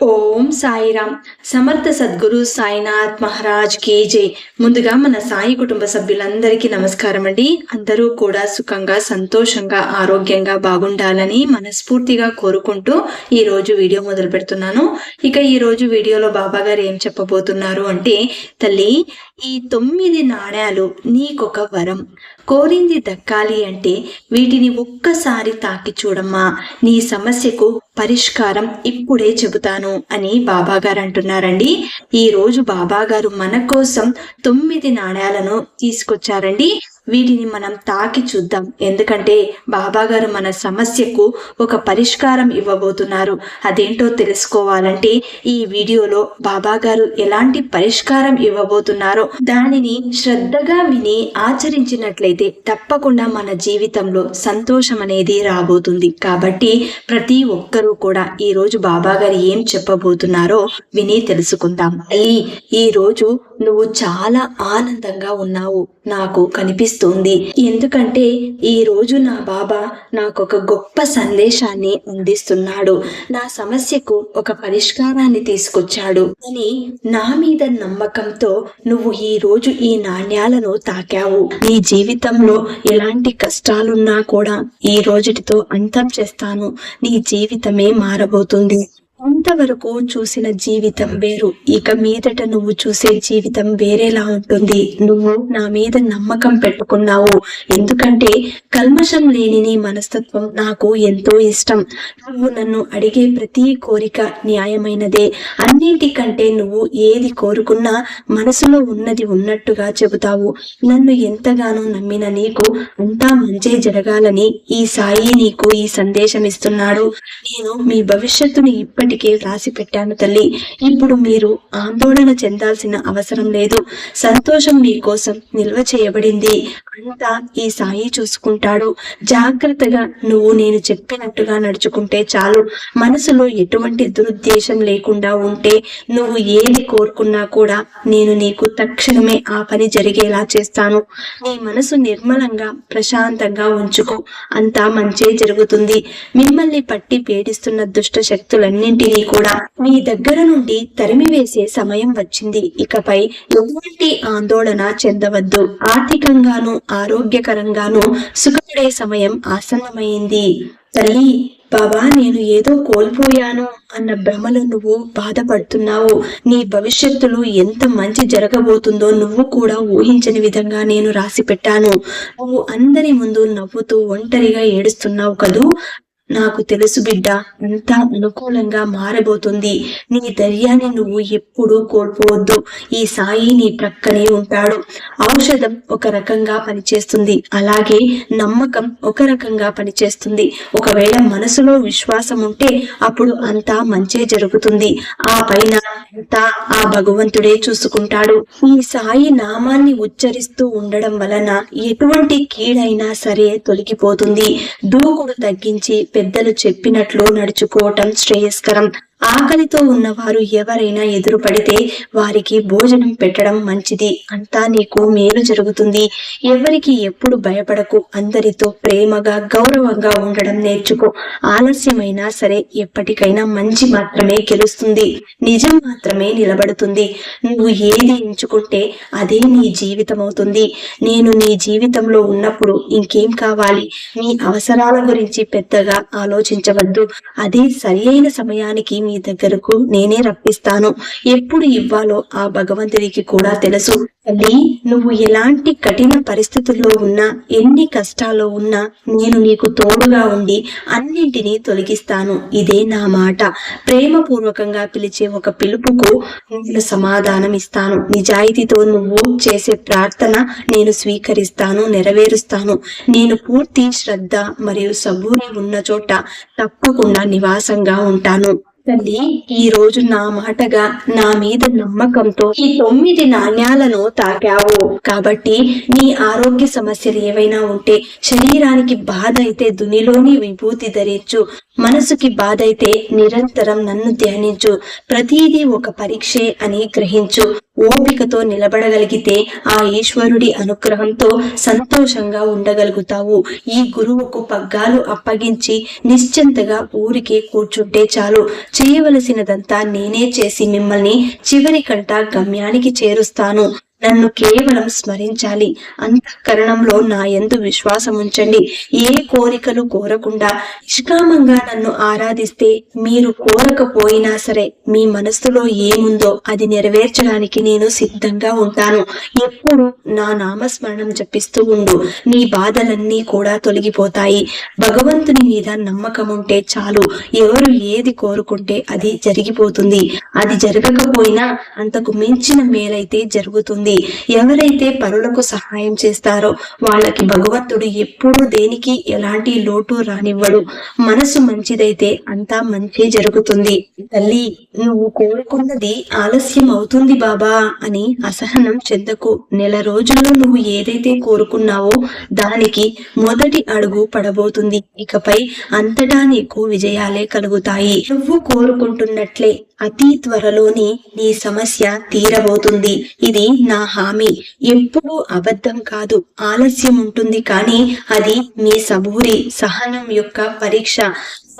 ఓం సాయిరామ్. సమర్థ సద్గురు సాయినాథ్ మహారాజ్ కేజే జై. ముందుగా మన సాయి కుటుంబ సభ్యులందరికీ నమస్కారం అండి. అందరూ కూడా సుఖంగా సంతోషంగా ఆరోగ్యంగా బాగుండాలని మనస్ఫూర్తిగా కోరుకుంటూ ఈ రోజు వీడియో మొదలు పెడుతున్నాను. ఇక ఈ రోజు వీడియోలో బాబా గారు ఏం చెప్పబోతున్నారు అంటే తల్లి ఈ తొమ్మిది నాణ్యాలు నీకొక వరం. కోరింది దక్కాలి అంటే వీటిని ఒక్కసారి తాకి చూడమ్మా. నీ సమస్యకు పరిష్కారం ఇప్పుడే చెబుతాను అని బాబా గారు అంటున్నారండి ఈ రోజు బాబాగారు మన కోసం తొమ్మిది నాణ్యాలను తీసుకొచ్చారండి. వీటిని మనం తాకి చూద్దాం. ఎందుకంటే బాబా గారు మన సమస్యకు ఒక పరిష్కారం ఇవ్వబోతున్నారు. అదేంటో తెలుసుకోవాలంటే ఈ వీడియోలో బాబా గారు ఎలాంటి పరిష్కారం ఇవ్వబోతున్నారో దానిని శ్రద్ధగా విని ఆచరించినట్లయితే తప్పకుండా మన జీవితంలో సంతోషం అనేది రాబోతుంది. కాబట్టి ప్రతి ఒక్కరూ కూడా ఈ రోజు బాబా గారు ఏం చెప్పబోతున్నారో విని తెలుసుకుందాం. అల్లి ఈ రోజు నువ్వు చాలా ఆనందంగా ఉన్నావు. నాకు కనిపిస్తుంది ఎందుకంటే ఈ రోజు నా బాబా నాకు ఒక గొప్ప సందేశాన్ని అందిస్తున్నాడు. నా సమస్యకు ఒక పరిష్కారాన్ని తీసుకొచ్చాడు. అని నా మీద నమ్మకంతో నువ్వు ఈ రోజు ఈ నాణ్యాలను తాకావు. నీ జీవితంలో ఎలాంటి కష్టాలున్నా కూడా ఈ రోజుటితో అంతం చేస్తాను. నీ జీవితమే మారబోతుంది. అంతవరకు చూసిన జీవితం వేరు. ఇక మీదట నువ్వు చూసే జీవితం వేరేలా ఉంటుంది. నువ్వు నా మీద నమ్మకం పెట్టుకున్నావు. ఎందుకంటే కల్మషం లేని నీ మనస్తత్వం నాకు ఎంతో ఇష్టం. నువ్వు నన్ను అడిగే ప్రతి కోరిక న్యాయమైనదే. అన్నిటికంటే నువ్వు ఏది కోరుకున్నా మనసులో ఉన్నది ఉన్నట్టుగా చెబుతావు. నన్ను ఎంతగానో నమ్మిన నీకు అంతా మంచి జరగాలని ఈ సాయి నీకు ఈ సందేశం ఇస్తున్నాడు నేను మీ భవిష్యత్తుని ఇప్పటికే రాసి పెట్టాను తల్లి. ఇప్పుడు మీరు ఆందోళన చెందాల్సిన అవసరం లేదు. సంతోషం మీకోసం నిల్వ చేయబడింది. అంతా ఈ సాయి చూసుకుంటాడు. జాగ్రత్తగా నువ్వు నేను చెప్పినట్టుగా నడుచుకుంటే చాలు. మనసులో ఎటువంటి దురుద్దేశం లేకుండా ఉంటే నువ్వు ఏది కోరుకున్నా కూడా నేను నీకు తక్షణమే ఆ పని జరిగేలా చేస్తాను. నీ మనసు నిర్మలంగా ప్రశాంతంగా ఉంచుకో. అంతా మంచే జరుగుతుంది. మిమ్మల్ని పట్టి పీడిస్తున్న దుష్ట శక్తులన్నింటినీ కూడా. మీ దగ్గర నుండి తరిమివేసే సమయం వచ్చింది. ఇకపై ఎటువంటి ఆందోళన చెందవద్దు. ఆర్థికంగాను ఆరోగ్యకరంగాను సుఖపడే సమయం ఆసన్నమైంది. తల్లి బాబా నేను ఏదో కోల్పోయాను అన్న భ్రమలో నువ్వు బాధపడుతున్నావు. నీ భవిష్యత్తులో ఎంత మంచి జరగబోతుందో నువ్వు కూడా ఊహించని విధంగా నేను రాసి పెట్టాను నువ్వు అందరి ముందు నవ్వుతూ ఒంటరిగా ఏడుస్తున్నావు కదూ? నాకు తెలుసు బిడ్డ అంతా అనుకూలంగా మారబోతుంది. నీ ధైర్యాన్ని నువ్వు ఎప్పుడూ కోల్పోవద్దు. ఈ సాయి నీ ప్రక్కనే ఉంటాడు. ఔషధం ఒక రకంగా పనిచేస్తుంది. అలాగే నమ్మకం ఒక రకంగా పనిచేస్తుంది. ఒకవేళ మనసులో విశ్వాసం ఉంటే అప్పుడు అంతా మంచే జరుగుతుంది. ఆ పైన అంతా ఆ భగవంతుడే చూసుకుంటాడు. ఈ సాయి నామాన్ని ఉచ్చరిస్తూ ఉండడం వలన ఎటువంటి కీడైనా సరే తొలగిపోతుంది. దూకుడు తగ్గించి పెద్దలు చెప్పినట్లు నడుచుకోవటం శ్రేయస్కరం. ఆకలితో ఉన్నవారు ఎవరైనా ఎదురుపడితే వారికి భోజనం పెట్టడం మంచిది. అంతా నీకు మేలు జరుగుతుంది. ఎవరికి ఎప్పుడు భయపడకు. అందరితో ప్రేమగా గౌరవంగా ఉండడం నేర్చుకో. ఆలస్యమైనా సరే ఎప్పటికైనా మంచి మాత్రమే గెలుస్తుంది. నిజం మాత్రమే నిలబడుతుంది. నువ్వు ఏది ఎంచుకుంటే అదే నీ జీవితం అవుతుంది నేను నీ జీవితంలో ఉన్నప్పుడు ఇంకేం కావాలి? నీ అవసరాల గురించి పెద్దగా ఆలోచించవద్దు. అదే సరి అయిన సమయానికి మీ దగ్గరకు నేనే రప్పిస్తాను. ఎప్పుడు ఇవ్వాలో ఆ భగవంతుడికి కూడా తెలుసు. తల్లి నువ్వు ఎలాంటి కఠిన పరిస్థితుల్లో ఉన్నా ఎన్ని కష్టాల్లో ఉన్నా నేను నీకు తోడుగా ఉండి అన్నింటినీ తొలగిస్తాను. ఇదే నా మాట. ప్రేమపూర్వకంగా పిలిచే ఒక పిలుపుకు నేను సమాధానం ఇస్తాను. నిజాయితీతో నువ్వు చేసే ప్రార్థన నేను స్వీకరిస్తాను నెరవేరుస్తాను. నేను పూర్తి శ్రద్ధ మరియు సబూరి ఉన్న చోట తప్పకుండా నివాసంగా ఉంటాను. తల్లి ఈ రోజు నా మాటగా నా మీద నమ్మకంతో ఈ తొమ్మిది నాణ్యాలను తాకావు. కాబట్టి నీ ఆరోగ్య సమస్యలు ఏవైనా ఉంటే శరీరానికి బాధ అయితే దునిలోని విభూతి ధరించు. మనసుకి బాధ అయితే నిరంతరం నన్ను ధ్యానించు. ప్రతిదీ ఒక పరీక్షే అని గ్రహించు. ఓపికతో నిలబడగలిగితే ఆ ఈశ్వరుడి అనుగ్రహంతో సంతోషంగా ఉండగలుగుతావు. ఈ గురువుకు పగ్గాలు అప్పగించి నిశ్చింతగా ఊరికే కూర్చుంటే చాలు. చేయవలసినదంతా నేనే చేసి మిమ్మల్ని చివరి కంట గమ్యానికి చేరుస్తాను. నన్ను కేవలం స్మరించాలి. అంతఃకరణంలో నా ఎందు విశ్వాసం ఉంచండి. ఏ కోరికలు కోరకుండా నిష్కామంగా నన్ను ఆరాధిస్తే మీరు కోరకపోయినా సరే మీ మనస్సులో ఏముందో అది నెరవేర్చడానికి నేను సిద్ధంగా ఉంటాను. ఎప్పుడు నా నామస్మరణం జపిస్తూ ఉండు. నీ బాధలన్నీ కూడా తొలగిపోతాయి. భగవంతుని మీద నమ్మకం ఉంటే చాలు. ఎవరు ఏది కోరుకుంటే అది జరిగిపోతుంది. అది జరగకపోయినా అంతకు మించిన మేలైతే జరుగుతుంది. ఎవరైతే పరులకు సహాయం చేస్తారో వాళ్ళకి భగవంతుడు ఎప్పుడూ దేనికి ఎలాంటి లోటు రానివ్వడు. మనసు మంచిదైతే అంతా మంచి జరుగుతుంది. తల్లి నువ్వు కోరుకున్నది ఆలస్యం అవుతుంది బాబా అని అసహనం చెందకు. నెల రోజుల్లో నువ్వు ఏదైతే కోరుకున్నావో దానికి మొదటి అడుగు పడబోతుంది. ఇకపై అంతటా నీకు విజయాలే కలుగుతాయి. నువ్వు కోరుకుంటున్నట్లే అతి త్వరలోనే నీ సమస్య తీరబోతుంది. ఇది నా హామీ. ఎప్పుడూ అబద్ధం కాదు. ఆలస్యం ఉంటుంది కానీ అది మీ సబూరి సహనం యొక్క పరీక్ష.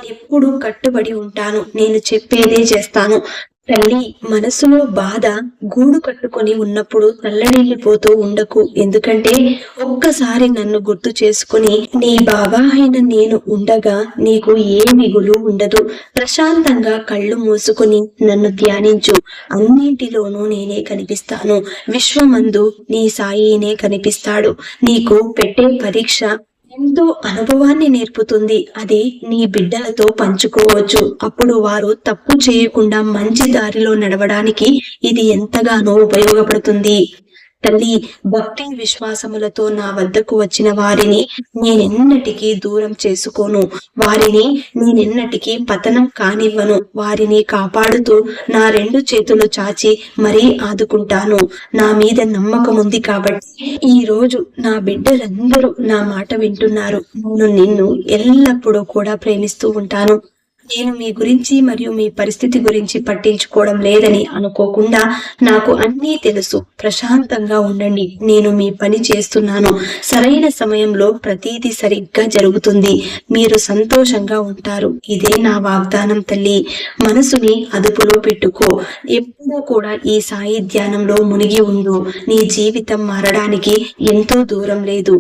ఎప్పుడు కట్టుబడి ఉంటాను. నేను చెప్పేదే చేస్తాను. తల్లి మనసులో బాధ గూడు కట్టుకొని ఉన్నప్పుడు తల్లడిల్లిపోతూ ఉండకు. ఎందుకంటే ఒక్కసారి నన్ను గుర్తు చేసుకుని నీ బాబా అయిన నేను ఉండగా నీకు ఏ మిగులు ఉండదు. ప్రశాంతంగా కళ్ళు మూసుకుని నన్ను ధ్యానించు. అన్నింటిలోనూ నేనే కనిపిస్తాను. విశ్వమందు నీ సాయినే కనిపిస్తాడు. నీకు పెట్టే పరీక్ష ఎంతో అనుభవాన్ని నేర్పుతుంది. అది నీ బిడ్డలతో పంచుకోవచ్చు. అప్పుడు వారు తప్పు చేయకుండా మంచి దారిలో నడవడానికి ఇది ఎంతగానో ఉపయోగపడుతుంది. తల్లి భక్తి విశ్వాసములతో నా వద్దకు వచ్చిన వారిని నేనెన్నటికీ దూరం చేసుకోను. వారిని నేనెన్నటికీ పతనం కానివ్వను. వారిని కాపాడుతూ నా రెండు చేతులు చాచి మరీ ఆదుకుంటాను. నా మీద నమ్మకం ఉంది కాబట్టి ఈ రోజు నా బిడ్డలందరూ నా మాట వింటున్నారు. నేను నిన్ను ఎల్లప్పుడూ కూడా ప్రేమిస్తూ ఉంటాను. నేను మీ గురించి మరియు మీ పరిస్థితి గురించి పట్టించుకోవడం లేదని అనుకోకుండా నాకు అన్నీ తెలుసు. ప్రశాంతంగా ఉండండి. నేను మీ పని చేస్తున్నాను. సరైన సమయంలో ప్రతీది సరిగ్గా జరుగుతుంది. మీరు సంతోషంగా ఉంటారు. ఇదే నా వాగ్దానం తల్లి. మనసుని అదుపులో పెట్టుకో. ఎప్పుడూ కూడా ఈ సాయి ధ్యానంలో మునిగి ఉండు. నీ జీవితం మారడానికి ఎంతో దూరం లేదు.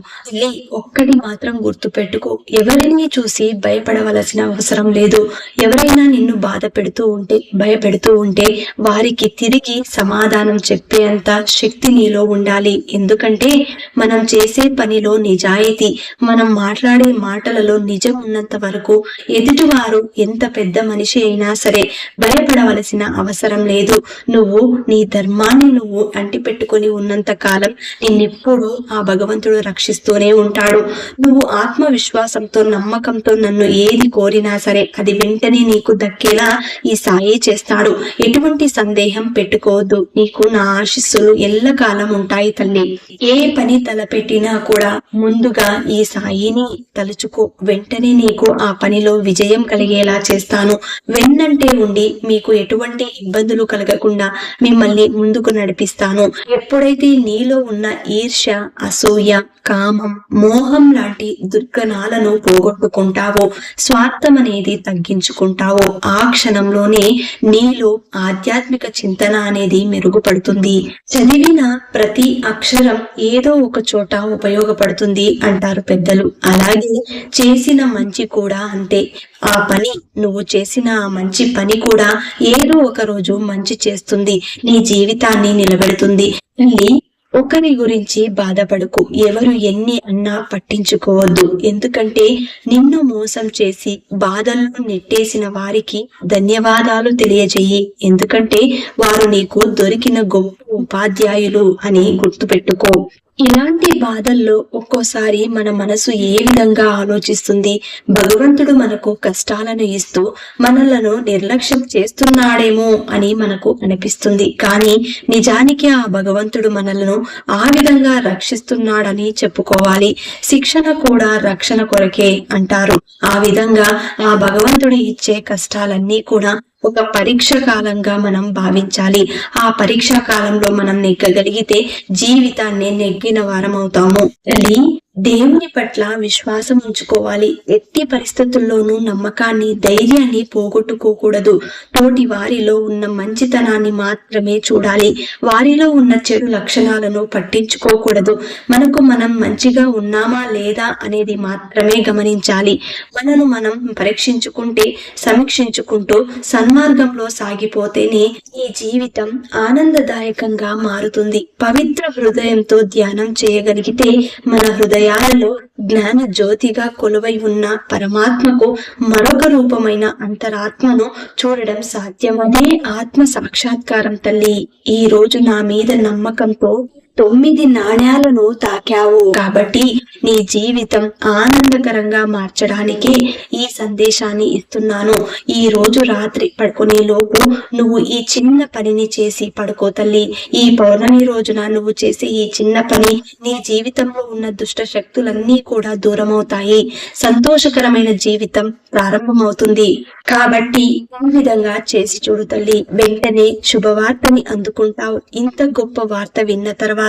ఒక్కటి మాత్రం గుర్తు పెట్టుకో ఎవరిని చూసి భయపడవలసిన అవసరం లేదు. ఎవరైనా నిన్ను బాధ పెడుతూ ఉంటే భయపెడుతూ ఉంటే వారికి తిరిగి సమాధానం చెప్పేంత శక్తి నీలో ఉండాలి. ఎందుకంటే మనం చేసే పనిలో నిజాయితీ మనం మాట్లాడే మాటలలో నిజం ఉన్నంత వరకు ఎదుటివారు ఎంత పెద్ద మనిషి అయినా సరే భయపడవలసిన అవసరం లేదు. నువ్వు నీ ధర్మాన్ని నువ్వు అంటిపెట్టుకుని ఉన్నంత కాలం నిన్నెప్పుడు ఆ భగవంతుడు రక్షిస్తూనే ఉంటాడు. నువ్వు ఆత్మవిశ్వాసంతో నమ్మకంతో నన్ను ఏది కోరినా సరే అది వెంటనే నీకు దక్కేలా ఈ సాయి చేస్తాడు. ఎటువంటి సందేహం పెట్టుకోవద్దు. నీకు నా ఆశీస్సులు ఎల్లకాలం ఉంటాయి తల్లి. ఏ పని తలపెట్టినా కూడా ముందుగా ఈ సాయిని తలుచుకో. వెంటనే నీకు ఆ పనిలో విజయం కలిగేలా చేస్తాను. వెన్నంటే ఉండి మీకు ఎటువంటి ఇబ్బందులు కలగకుండా మిమ్మల్ని ముందుకు నడిపిస్తాను. ఎప్పుడైతే నీలో ఉన్న ఈర్ష్య అసూయ కామం మోహం లాంటి దుర్గణాలను పోగొట్టుకుంటావో స్వార్థం అనేది ఎంచుకుంటావో ఆ క్షణంలోనే నీలో ఆధ్యాత్మిక చింతన అనేది మెరుగుపడుతుంది. చదివిన ప్రతి అక్షరం ఏదో ఒక చోట ఉపయోగపడుతుంది అంటారు పెద్దలు. అలాగే చేసిన మంచి కూడా అంతే. ఆ పని నువ్వు చేసిన ఆ మంచి పని కూడా ఏదో ఒక రోజు మంచి చేస్తుంది. నీ జీవితాన్ని నిలబెడుతుంది. తల్లి ఒకరి గురించి బాధపడకు ఎవరు ఎన్ని అన్నా పట్టించుకోవద్దు. ఎందుకంటే నిన్ను మోసం చేసి బాధలను నెట్టేసిన వారికి ధన్యవాదాలు తెలియజేయి. ఎందుకంటే వారు నీకు దొరికిన గొప్ప ఉపాధ్యాయులు అని గుర్తుపెట్టుకో. ఇలాంటి బాధల్లో ఒక్కోసారి మన మనసు ఏ విధంగా ఆలోచిస్తుంది? భగవంతుడు మనకు కష్టాలను ఇస్తూ మనలను నిర్లక్ష్యం చేస్తున్నాడేమో అని మనకు అనిపిస్తుంది. కానీ నిజానికి ఆ భగవంతుడు మనలను ఆ విధంగా రక్షిస్తున్నాడని చెప్పుకోవాలి. శిక్షణ కూడా రక్షణ కొరకే అంటారు. ఆ విధంగా ఆ భగవంతుడు ఇచ్చే కష్టాలన్నీ కూడా ఒక పరీక్ష కాలంగా మనం భావించాలి. ఆ పరీక్షా కాలంలో మనం నెగ్గగలిగితే జీవితాన్ని నెగ్గిన వారం అవుతాము తల్లి దేవుని పట్ల విశ్వాసం ఉంచుకోవాలి. ఎట్టి పరిస్థితుల్లోనూ నమ్మకాన్ని ధైర్యాన్ని పోగొట్టుకోకూడదు. తోటి వారిలో ఉన్న మంచితనాన్ని మాత్రమే చూడాలి. వారిలో ఉన్న చెడు లక్షణాలను పట్టించుకోకూడదు. మనకు మనం మంచిగా ఉన్నామా లేదా అనేది మాత్రమే గమనించాలి. మనను మనం పరీక్షించుకుంటే సమీక్షించుకుంటూ సన్మార్గంలో సాగిపోతేనే ఈ జీవితం ఆనందదాయకంగా మారుతుంది. పవిత్ర హృదయంతో ధ్యానం చేయగలిగితే మన హృదయం హృదయాలలో జ్ఞాన జ్యోతిగా కొలువై ఉన్న పరమాత్మకు మరొక రూపమైన అంతరాత్మను చూడడం సాధ్యమదే ఆత్మ సాక్షాత్కారం తల్లి. ఈ రోజు నా మీద నమ్మకంతో తొమ్మిది నాణ్యాలను తాకావు. కాబట్టి నీ జీవితం ఆనందకరంగా మార్చడానికి ఈ సందేశాన్ని ఇస్తున్నాను. ఈ రోజు రాత్రి పడుకునే లోపు నువ్వు ఈ చిన్న పనిని చేసి పడుకో తల్లి. ఈ పౌర్ణమి రోజున నువ్వు చేసే ఈ చిన్న పని నీ జీవితంలో ఉన్న దుష్ట శక్తులన్నీ కూడా దూరమవుతాయి. సంతోషకరమైన జీవితం ప్రారంభమవుతుంది. కాబట్టి ఈ విధంగా చేసి చూడు తల్లి. వెంటనే శుభవార్తని అందుకుంటావు. ఇంత గొప్ప వార్త విన్న తర్వాత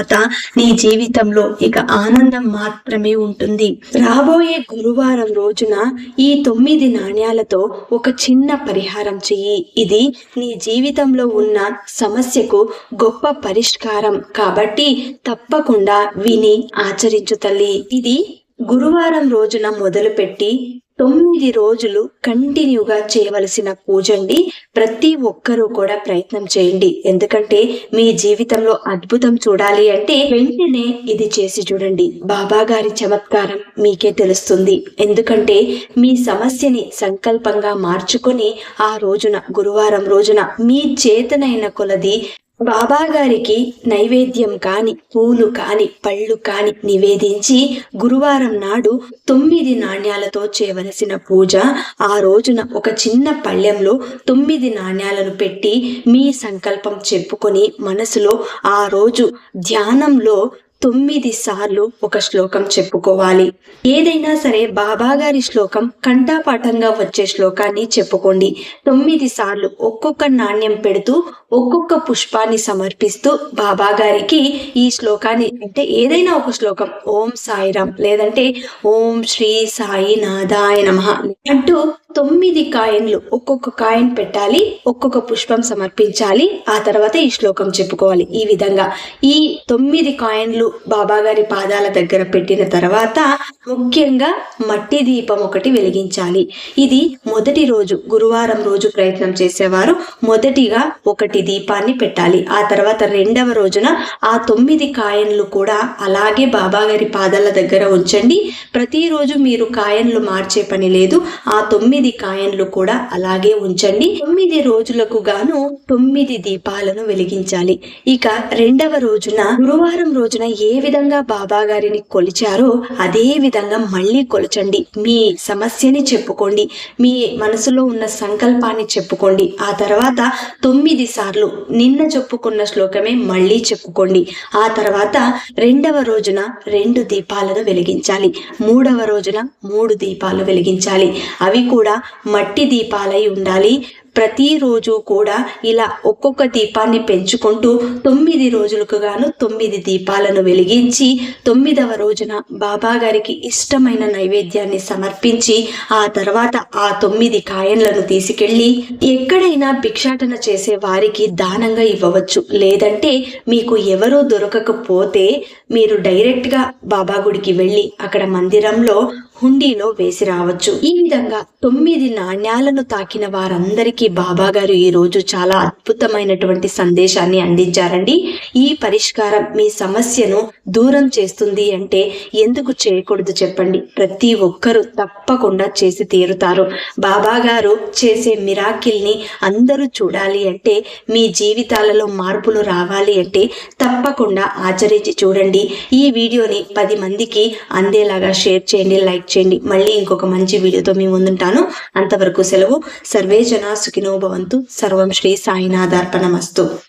నీ జీవితంలో ఇక ఆనందం మాత్రమే ఉంటుంది. రాబోయే గురువారం రోజున ఈ తొమ్మిది నాణ్యాలతో ఒక చిన్న పరిహారం చెయ్యి. ఇది నీ జీవితంలో ఉన్న సమస్యకు గొప్ప పరిష్కారం. కాబట్టి తప్పకుండా విని ఆచరించు తల్లి. ఇది గురువారం రోజున మొదలుపెట్టి తొమ్మిది రోజులు కంటిన్యూగా చేయవలసిన పూజ అండి ప్రతి ఒక్కరూ కూడా ప్రయత్నం చేయండి. ఎందుకంటే మీ జీవితంలో అద్భుతం చూడాలి అంటే వెంటనే ఇది చేసి చూడండి. బాబా గారి చమత్కారం మీకే తెలుస్తుంది. ఎందుకంటే మీ సమస్యని సంకల్పంగా మార్చుకొని ఆ రోజున గురువారం రోజున మీ చేతనైన కొలది బాబాగారికి నైవేద్యం కాని పూలు కాని పళ్ళు కాని నివేదించి గురువారం నాడు తొమ్మిది నాణ్యాలతో చేయవలసిన పూజ. ఆ రోజున ఒక చిన్న పళ్ళెంలో తొమ్మిది నాణ్యాలను పెట్టి మీ సంకల్పం చెప్పుకొని మనసులో ఆ రోజు ధ్యానంలో తొమ్మిది సార్లు ఒక శ్లోకం చెప్పుకోవాలి. ఏదైనా సరే బాబా గారి శ్లోకం కంఠాపాఠంగా వచ్చే శ్లోకాన్ని చెప్పుకోండి. తొమ్మిది సార్లు ఒక్కొక్క నాణ్యం పెడుతూ ఒక్కొక్క పుష్పాన్ని సమర్పిస్తూ బాబా గారికి ఈ శ్లోకాన్ని అంటే ఏదైనా ఒక శ్లోకం ఓం సాయిరామ్ లేదంటే ఓం శ్రీ సాయి నాదాయ నమ అంటూ తొమ్మిది కాయన్లు ఒక్కొక్క కాయన్ పెట్టాలి ఒక్కొక్క పుష్పం సమర్పించాలి ఆ తర్వాత ఈ శ్లోకం చెప్పుకోవాలి. ఈ విధంగా ఈ తొమ్మిది కాయన్లు బాబాగారి పాదాల దగ్గర పెట్టిన తర్వాత ముఖ్యంగా మట్టి దీపం ఒకటి వెలిగించాలి. ఇది మొదటి రోజు గురువారం రోజు ప్రయత్నం చేసేవారు. మొదటిగా ఒకటి దీపాన్ని పెట్టాలి. ఆ తర్వాత రెండవ రోజున ఆ తొమ్మిది కాయన్లు కూడా అలాగే బాబాగారి పాదాల దగ్గర ఉంచండి. ప్రతిరోజు మీరు కాయన్లు మార్చే పని లేదు. ఆ తొమ్మిది తొమ్మిది కాయన్లు కూడా అలాగే ఉంచండి. తొమ్మిది రోజులకు గాను తొమ్మిది దీపాలను వెలిగించాలి. ఇక రెండవ రోజున గురువారం రోజున ఏ విధంగా బాబా గారిని కొలిచారో అదే విధంగా మళ్ళీ కొలచండి. మీ సమస్యని చెప్పుకోండి. మీ మనసులో ఉన్న సంకల్పాన్ని చెప్పుకోండి. ఆ తర్వాత తొమ్మిది సార్లు నిన్న చెప్పుకున్న శ్లోకమే మళ్ళీ చెప్పుకోండి. ఆ తర్వాత రెండవ రోజున రెండు దీపాలను వెలిగించాలి. మూడవ రోజున మూడు దీపాలు వెలిగించాలి. అవి కూడా కూడా మట్టి దీపాలై ఉండాలి. ప్రతిరోజు కూడా ఇలా ఒక్కొక్క దీపాన్ని పెంచుకుంటూ తొమ్మిది రోజులకు గాను తొమ్మిది దీపాలను వెలిగించి తొమ్మిదవ రోజున బాబా గారికి ఇష్టమైన నైవేద్యాన్ని సమర్పించి ఆ తర్వాత ఆ తొమ్మిది కాయన్లను తీసుకెళ్ళి ఎక్కడైనా భిక్షాటన చేసే వారికి దానంగా ఇవ్వవచ్చు. లేదంటే మీకు ఎవరో దొరకకపోతే మీరు డైరెక్ట్గా బాబా గుడికి వెళ్ళి అక్కడ మందిరంలో హుండీలో వేసి రావచ్చు. ఈ విధంగా తొమ్మిది నాణ్యాలను తాకిన వారందరికీ బాబా గారు ఈ రోజు చాలా అద్భుతమైనటువంటి సందేశాన్ని అందించారండి. ఈ పరిష్కారం మీ సమస్యను దూరం చేస్తుంది అంటే ఎందుకు చేయకూడదు చెప్పండి. ప్రతి ఒక్కరూ తప్పకుండా చేసి తీరుతారు. బాబా గారు చేసే మిరాకిల్ని అందరూ చూడాలి అంటే మీ జీవితాలలో మార్పులు రావాలి అంటే తప్పకుండా ఆచరించి చూడండి. ఈ వీడియోని పది మందికి అందేలాగా షేర్ చేయండి లైక్ చేయండి. మళ్ళీ ఇంకొక మంచి వీడియోతో మీ ముందుంటాను. అంతవరకు సెలవు. సర్వే జనా సుఖినో భవంతు. సర్వం శ్రీ సాయినాథార్పణమస్తు.